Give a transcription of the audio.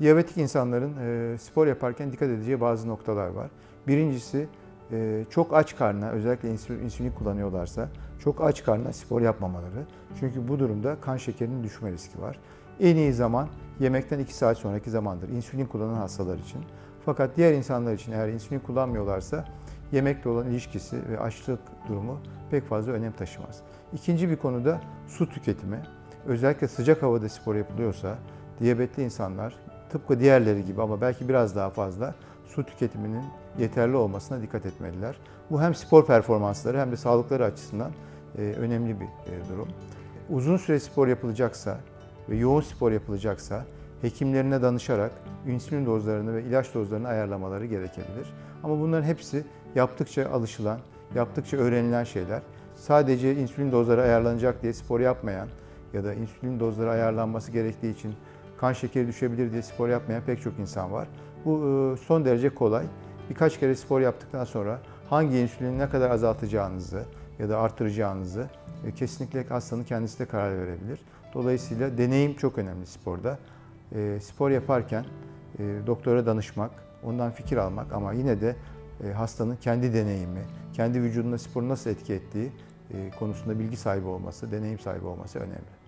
Diyabetik insanların e, spor yaparken dikkat edeceği bazı noktalar var. Birincisi e, çok aç karnına özellikle insülin, kullanıyorlarsa çok aç karnına spor yapmamaları. Çünkü bu durumda kan şekerinin düşme riski var. En iyi zaman yemekten 2 saat sonraki zamandır insülin kullanan hastalar için. Fakat diğer insanlar için eğer insülin kullanmıyorlarsa yemekle olan ilişkisi ve açlık durumu pek fazla önem taşımaz. İkinci bir konuda su tüketimi. Özellikle sıcak havada spor yapılıyorsa diyabetli insanlar tıpkı diğerleri gibi ama belki biraz daha fazla su tüketiminin yeterli olmasına dikkat etmeliler. Bu hem spor performansları hem de sağlıkları açısından e, önemli bir e, durum. Uzun süre spor yapılacaksa ve yoğun spor yapılacaksa hekimlerine danışarak insülin dozlarını ve ilaç dozlarını ayarlamaları gerekebilir. Ama bunların hepsi yaptıkça alışılan, yaptıkça öğrenilen şeyler. Sadece insülin dozları ayarlanacak diye spor yapmayan ya da insülin dozları ayarlanması gerektiği için kan şekeri düşebilir diye spor yapmayan pek çok insan var. Bu e, son derece kolay. Birkaç kere spor yaptıktan sonra hangi insülini ne kadar azaltacağınızı ya da artıracağınızı e, kesinlikle hastanın kendisi de karar verebilir. Dolayısıyla deneyim çok önemli sporda. E, Spor yaparken doktora danışmak, ondan fikir almak ama yine de hastanın kendi deneyimi, kendi vücuduna spor nasıl etki ettiği konusunda bilgi sahibi olması, deneyim sahibi olması önemli.